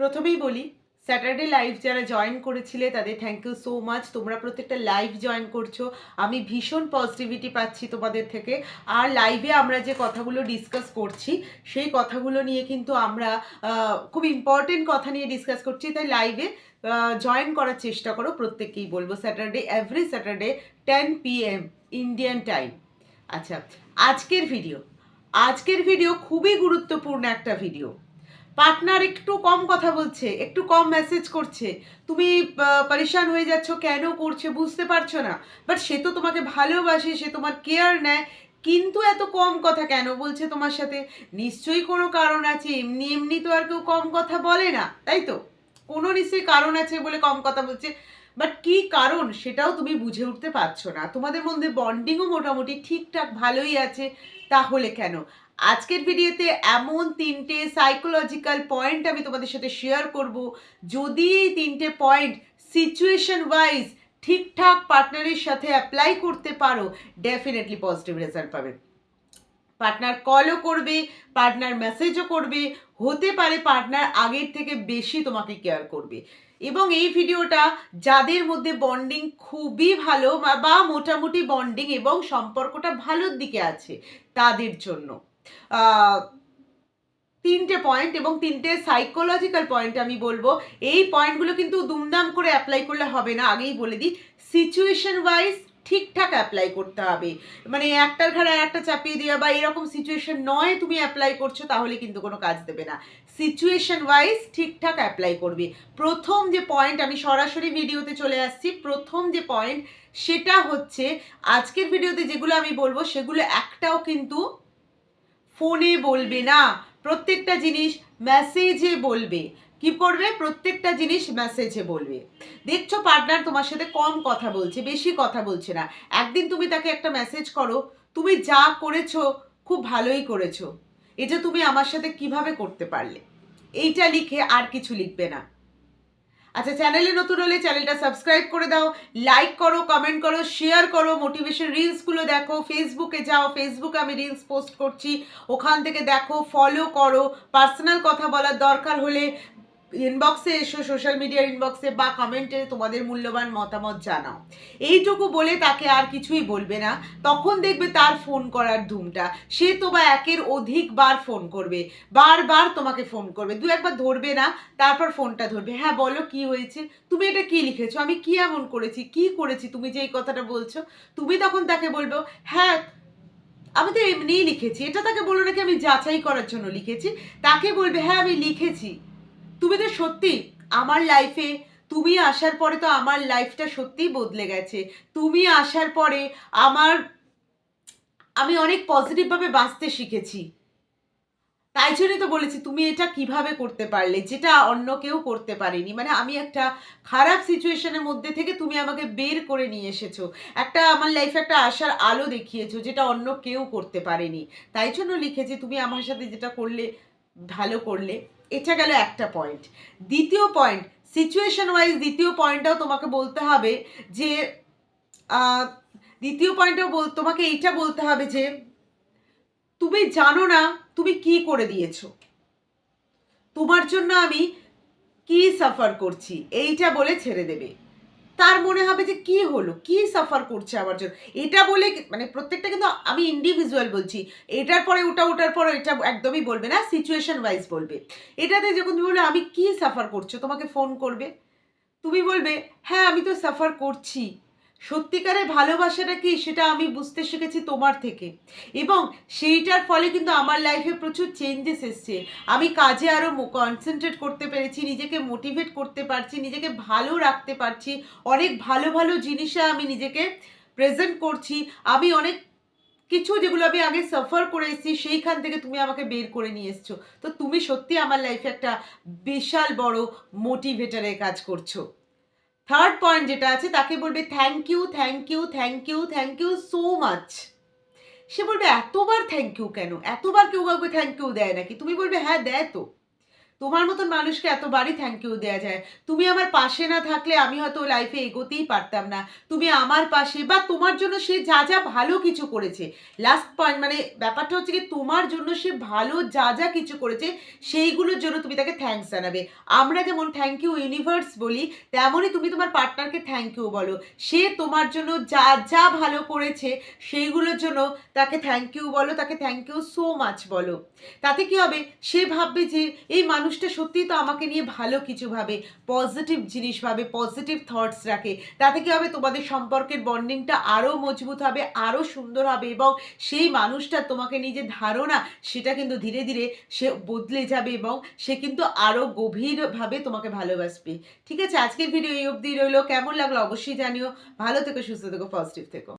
প্রথমেই বলি Saturday live যারা জয়েন করেছিলে তাদের থ্যাংক ইউ সো মাচ তোমরা প্রত্যেকটা লাইভ জয়েন করছ। আমি ভীষণ পজিটিভিটি পাচ্ছি তোমাদের থেকে। আর লাইভে আমরা যে কথাগুলো ডিসকাস করছি, সেই কথাগুলো নিয়ে কিন্তু আমরা খুব ইম্পর্টেন্ট কথা নিয়ে ডিসকাস করছি। তাই লাইভে জয়েন করার চেষ্টা করো। প্রত্যেককেই বলব Saturday every Saturday ten P M Indian time আচ্ছা আজকের ভিডিও আজকের ভিডিও খুবই গুরুত্বপূর্ণ একটা ভিডিও পার্টনার একটু কম কথা বলছে, একটু কম মেসেজ করছে। তুমি পরিশান হয়ে যাচ্ছ, কেন করছে বুঝতে পারছ না। বাট সে তো তোমাকে ভালোবাসে, সে তোমার কেয়ার নেয়, কিন্তু এত কম কথা কেন বলছে তোমার সাথে? নিশ্চয়ই কোনো কারণ আছে, এমনি এমনি তো আর কেউ কম কথা বলে না, তাই তো? কোনো নিশ্চয়ই কারণ আছে বলে কম কথা বলছে। বাট কি কারণ সেটাও তুমি বুঝে উঠতে পারছ না। তোমাদের মধ্যে বন্ডিংও মোটামুটি ঠিকঠাক ভালোই আছে, তাহলে কেন? আজকের ভিডিওতে এমন তিনটে সাইকোলজিক্যাল পয়েন্ট আমি তোমাদের সাথে শেয়ার করব। যদি এই তিনটে পয়েন্ট সিচুয়েশন ওয়াইজ ঠিকঠাক পার্টনারের সাথে অ্যাপ্লাই করতে পারো ডেফিনেটলি পজিটিভ রেজাল্ট পাবে। পার্টনার কলও করবে পার্টনার মেসেজও করবে, হতে পারে পার্টনার আগের থেকে বেশি তোমাকে কেয়ার করবে। এবং এই ভিডিওটা যাদের মধ্যে বন্ডিং খুবই ভালো বা- মোটামুটি বন্ডিং এবং সম্পর্কটা ভালোর দিকে আছে, তাদের জন্য। তিনটে পয়েন্ট এবং তিনটে সাইকোলজিক্যাল পয়েন্ট আমি বলব। এই পয়েন্টগুলো কিন্তু দুমদাম করে অ্যাপ্লাই করলে হবে না, আগেই বলে দিই। সিচুয়েশন ওয়াইজ ঠিকঠাক অ্যাপ্লাই করতে হবে। মানে একটার ঘাড়ে একটা চাপিয়ে দেওয়া বা এরকম সিচুয়েশন নয় তুমি অ্যাপ্লাই করছ, তাহলে কিন্তু কোনো কাজ দেবে না। সিচুয়েশন ওয়াইজ ঠিকঠাক অ্যাপ্লাই করবে। প্রথম যে পয়েন্ট আমি সরাসরি ভিডিওতে চলে আসছি, প্রথম যে পয়েন্ট সেটা হচ্ছে, আজকের ভিডিওতে যেগুলো আমি বলব, সেগুলো একটাও কিন্তু ফোনে বলবে না। প্রত্যেকটা জিনিস মেসেজে বলবে। কি করবে? প্রত্যেকটা জিনিস মেসেজে বলবে। দেখছ পার্টনার তোমার সাথে কম কথা বলছে, বেশি কথা বলছে না। একদিন তুমি তাকে একটা মেসেজ করো, তুমি যা করেছ, খুব ভালোই করেছ। এটা তুমি আমার সাথে কীভাবে করতে পারলে? এইটা লিখে আর কিছু লিখবে না। আচ্ছা চ্যানেলে নতুন হলে চ্যানেলটা সাবস্ক্রাইব করে দাও লাইক করো কমেন্ট করো শেয়ার করো মোটিভেশন রিলসগুলো দেখো ফেসবুকে যাও ফেসবুকে আমি রিলস পোস্ট করছি, ওখান থেকে দেখো ফলো করো পার্সোনাল কথা বলার দরকার হলে ইনবক্সে এসো সোশ্যাল মিডিয়ার ইনবক্সে বা কমেন্টে তোমাদের মূল্যবান মতামত জানাও। এইটুকু বলে তাকে আর কিছুই বলবে না। তখন দেখবে তার ফোন করার ধুমটা। সে তো বা একের অধিক বার ফোন করবে। বারবার তোমাকে ফোন করবে। দু একবার ধরবে না, তারপর ফোনটা ধরবে। হ্যাঁ বলো কি হয়েছে? তুমি এটা কি লিখেছো? আমি কি এমন করেছি? কি করেছি? তুমি যে এই কথাটা বলছো, তুমি তখন তাকে বলব হ্যাঁ আমি তো এমনিই লিখেছি। এটা তাকে বলো নাকি আমি যাচাই করার জন্য লিখেছি? তাকে বলবে হ্যাঁ আমি লিখেছি। তুমি তো সত্যি আমার লাইফে তুমি আসার পরে তো আমার লাইফটা সত্যিই বদলে গেছে। তুমি আসার পরে আমার, আমি অনেক পজিটিভভাবে বাঁচতে শিখেছি। তাই জন্যই তো বলেছি, তুমি এটা কীভাবে করতে পারলে? যেটা অন্য কেউ করতে পারেনি। মানে আমি একটা খারাপ সিচুয়েশনের মধ্যে থেকে তুমি আমাকে বের করে নিয়ে এসেছ। একটা আমার লাইফে একটা আশার আলো দেখিয়েছো, যেটা অন্য কেউ করতে পারেনি। তাই জন্য লিখেছি, তুমি আমার সাথে যেটা করলে, ভালো করলে। এটা গেল একটা পয়েন্ট দ্বিতীয় পয়েন্ট সিচুয়েশন ওয়াইজ দ্বিতীয় পয়েন্টটাও তোমাকে বলতে হবে যে দ্বিতীয় পয়েন্টটাও বল, তোমাকে এইটা বলতে হবে যে, তুমি জানো না তুমি কি করে দিয়েছ। তোমার জন্য আমি কি সাফার করছি, এইটা বলে ছেড়ে দেবে। তার মনে হবে যে কি হলো? কি সাফার করছে আমার জন্য? এটা বলে মানে প্রত্যেকটা কিন্তু আমি ইন্ডিভিজুয়াল বলছি। এটার পরে ওটা, ওটার পরে এটা একদমই বলবে না সিচুয়েশন ওয়াইজ বলবে। এটাতে যখন তুমি বলবে, আমি কি সাফার করছ? তোমাকে ফোন করবে। তুমি বলবে হ্যাঁ আমি তো সাফার করছি। সত্যিকারের ভালোবাসাটা কি সেটা আমি বুঝতে শিখেছি তোমার থেকে। এবং সেইটার ফলে কিন্তু আমার লাইফে প্রচুর চেঞ্জেস এসছে। আমি কাজে আরও কনসেন্ট্রেট করতে পেরেছি, নিজেকে মোটিভেট করতে পারছি, নিজেকে ভালো রাখতে পারছি, অনেক ভালো ভালো জিনিসে আমি নিজেকে প্রেজেন্ট করছি। আমি অনেক কিছু যেগুলো আমি আগে সাফার করে এসেছি সেইখান থেকে তুমি আমাকে বের করে নিয়ে এসছো। তো তুমি সত্যি আমার লাইফে একটা বিশাল বড় মোটিভেটারের কাজ করছ। থার্ড পয়েন্ট যেটা আছে, তাকে বলবে thank you thank you thank you thank you so much সে বলবে, এতবার থ্যাংক ইউ কেন? এতবার কেউ কাউকে থ্যাংক ইউ দেয় নাকি? তুমি বলবে হ্যাঁ দেয় তো। তোমার মতন মানুষকে এতবারই থ্যাংক ইউ দেওয়া যায়। তুমি আমার পাশে না থাকলে আমি হয়তো লাইফে এগোতেই পারতাম না। তুমি আমার পাশে বা তোমার জন্য সে যা যা ভালো কিছু করেছে। লাস্ট পয়েন্ট মানে ব্যাপারটা হচ্ছে কি, তোমার জন্য সে ভালো যা যা কিছু করেছে, সেইগুলোর জন্য তুমি তাকে থ্যাঙ্কস জানাবে। আমরা যেমন থ্যাংক ইউ ইউনিভার্স বলি, তেমনই তুমি তোমার পার্টনারকে থ্যাংক ইউ বলো। সে তোমার জন্য যা যা ভালো করেছে, সেইগুলোর জন্য তাকে থ্যাংক ইউ বলো, তাকে থ্যাংক ইউ সো মাচ বলো। তাতে কি হবে? সে ভাববে যে এই মানুষটা সত্যিই তো আমাকে নিয়ে ভালো কিছু ভাবে পজিটিভ জিনিস ভাবে পজিটিভ থটস রাখে। তাতে কি হবে? তোমাদের সম্পর্কের বন্ডিংটা আরও মজবুত হবে আরও সুন্দর হবে এবং সেই মানুষটা তোমাকে নিয়ে যে ধারণা, সেটা কিন্তু ধীরে ধীরে সে বদলে যাবে এবং সে কিন্তু আরও গভীরভাবে তোমাকে ভালোবাসবে। ঠিক আছে? আজকের ভিডিও এই অবধি রইল। কেমন লাগল অবশ্যই জানিও। ভালো থেকো, সুস্থ থেকো পজিটিভ থেকো।